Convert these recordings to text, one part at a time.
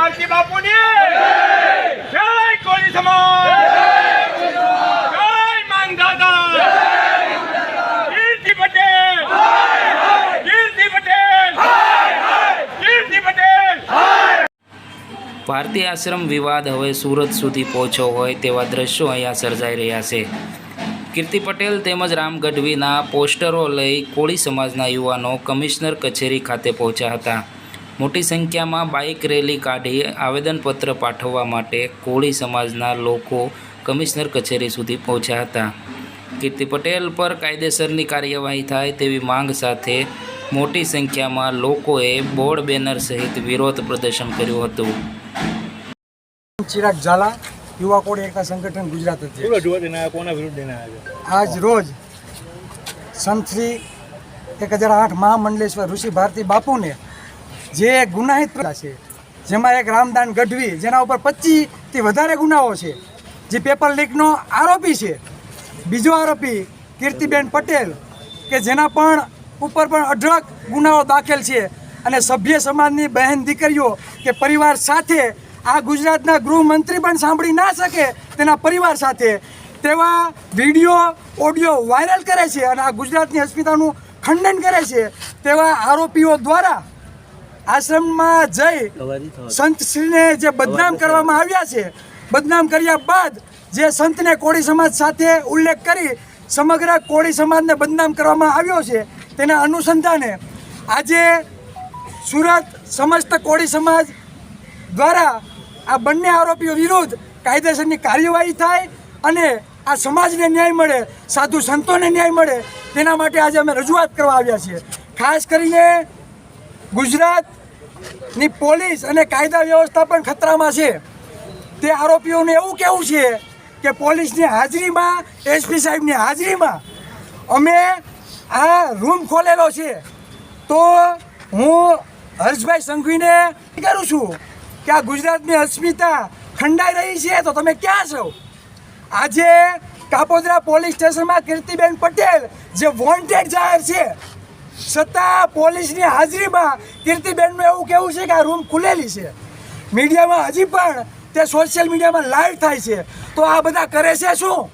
ભારતી બાપુની! જય કોળી સમાજ! ભારતીય આશ્રમ વિવાદ હવે સુરત સુધી પહોંચ્યો હોય તેવા દ્રશ્યો અહીંયા સર્જાઈ રહ્યા છે. કીર્તિ પટેલ તેમજ રામ ગઢવીના પોસ્ટરો લઈ કોળી સમાજના યુવાનો કમિશનર કચેરી ખાતે પહોંચ્યા હતા. મોટી સંખ્યામાં બાઇક રેલી કાઢી આવેદનપત્ર પાઠવવા માટે કોળી સમાજના લોકો કમિશનર કચેરી સુધી પહોંચ્યા હતા. કીર્તિ પટેલ પર કાયદેસરની કાર્યવાહી થાય તેવી માંગ સાથે મોટી સંખ્યામાં લોકોએ બોર્ડ બેનર સહિત વિરોધ પ્રદર્શન કર્યું હતું. ચિરાગ ઝાલા યુવા કોળી એકતા સંગઠન ગુજરાત અધ્યક્ષ. આજ રોજ સંતશ્રી એક હજાર આઠ મહામંડલેશ્વર ઋષિ ભારતી બાપુને જે ગુનાહિત છે, જેમાં એક રામદાન ગઢવી, જેના ઉપર પચીસથી વધારે ગુનાઓ છે. જે પેપર લીકનો આરોપી છે. બીજો આરોપી કીર્તિબેન પટેલ, કે જેના પણ ઉપર પણ અઢળક ગુનાઓ દાખલ છે. અને સભ્ય સમાજની બહેન દીકરીઓ, કે પરિવાર સાથે આ ગુજરાતના ગૃહમંત્રી પણ સાંભળી ના શકે તેના પરિવાર સાથે. તેવા વીડિયો, ઓડિયો વાયરલ કરે છે અને આ ગુજરાતની અસ્મિતાનું ખંડન કરે છે. તેવા આરોપીઓ દ્વારા આશ્રમમાં જઈ સંતશ્રીને જે બદનામ કરવામાં આવ્યા છે બદનામ કર્યા બાદ જે સંતને કોળી સમાજ સાથે ઉલ્લેખ કરી સમગ્ર કોળી સમાજને બદનામ કરવામાં આવ્યો છે તેના અનુસંધાને આજે સુરત સમસ્ત કોળી સમાજ દ્વારા આ બંને આરોપીઓ વિરુદ્ધ કાયદેસરની કાર્યવાહી થાય અને આ સમાજને ન્યાય મળે સાધુ સંતોને ન્યાય મળે તેના માટે આજે અમે રજૂઆત કરવા આવ્યા છીએ. ખાસ કરીને ગુજરાતની પોલીસ અને કાયદા વ્યવસ્થા પણ ખતરામાં છે. તે આરોપીઓને એવું કહેવું છે કે પોલીસની હાજરીમાં, એસપી સાહેબની હાજરીમાં અમે આ રૂમ ખોલેલો છે. તો હું હર્ષભાઈ સંઘવીને કરું છું કે આ ગુજરાતની અસ્મિતા ખંડાઈ રહી છે, તો તમે ક્યાં છો? આજે કાપોદરા પોલીસ સ્ટેશનમાં કીર્તિબેન પટેલ જે વોન્ટેડ જાહેર છે છતાં પોલીસની હાજરીમાં કીર્તિબેનનું એવું કહેવું છે કે આ રૂમ ખુલેલી છે. મીડિયામાં હજી પણ તે સોશિયલ મીડિયામાં લાઈવ થાય છે. તો આ બધા કરે છે શું?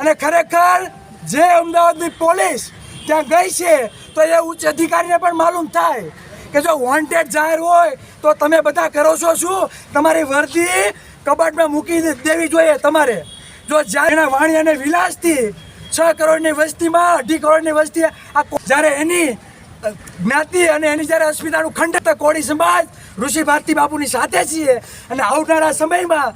અને ખરેખર જે અમદાવાદની પોલીસ ત્યાં ગઈ છે, તો એ ઉચ્ચ અધિકારીને પણ માલુમ થાય કે જો વોન્ટેડ જાહેર હોય, તો તમે બધા કરો છો શું? તમારી વર્દી કબાટમાં મૂકી દેવી જોઈએ તમારે. જો જ્યાં વાણી અને વિલાસથી છ કરોડની વસ્તીમાં, અઢી કરોડની વસ્તી. આ જ્યારે એની જ્ઞાતિ અને એની જ્યારે અસ્મિતાનું ખંડ કોળી સમાજ, ઋષિ ભારતી બાપુની સાથે છીએ. અને આવનારા સમયમાં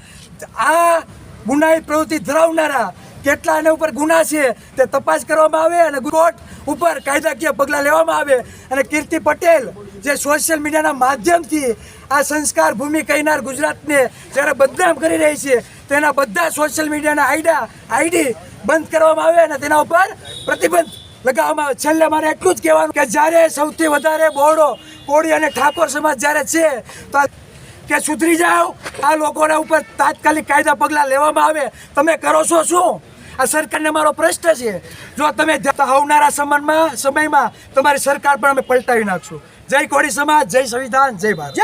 આ ગુનાહિત પ્રવૃત્તિ ધરાવનારા કેટલા એના ઉપર ગુના છે, તે તપાસ કરવામાં આવે અને કોર્ટ ઉપર કાયદાકીય પગલાં લેવામાં આવે. અને કીર્તિ પટેલ, જે સોશિયલ મીડિયાના માધ્યમથી આ સંસ્કાર ભૂમિ કહેનાર ગુજરાતને જ્યારે બદનામ કરી રહી છે તેના બધા સોશિયલ મીડિયાના આઈડા, આઈડી બંધ કરવામાં આવે અને તેના ઉપર પ્રતિબંધ લગાવવામાં આવે. છેલ્લે મારે એટલું જ કહેવાનું કે જ્યારે સૌથી વધારે બોડો કોળી અને ઠાકોર સમાજ જ્યારે છે, તો કે સુધરી જાઓ, આ લોકોના ઉપર તાત્કાલિક કાયદા પગલાં લેવામાં આવે. તમે કરો છો શું? આ સરકારને મારો પ્રશ્ન છે. જો તમે આવનારા સમયમાં સમયમાં તમારી સરકાર પણ અમે પલટાવી નાખશું. જય કોળી સમાજ, જય સંવિધાન, જય ભારત.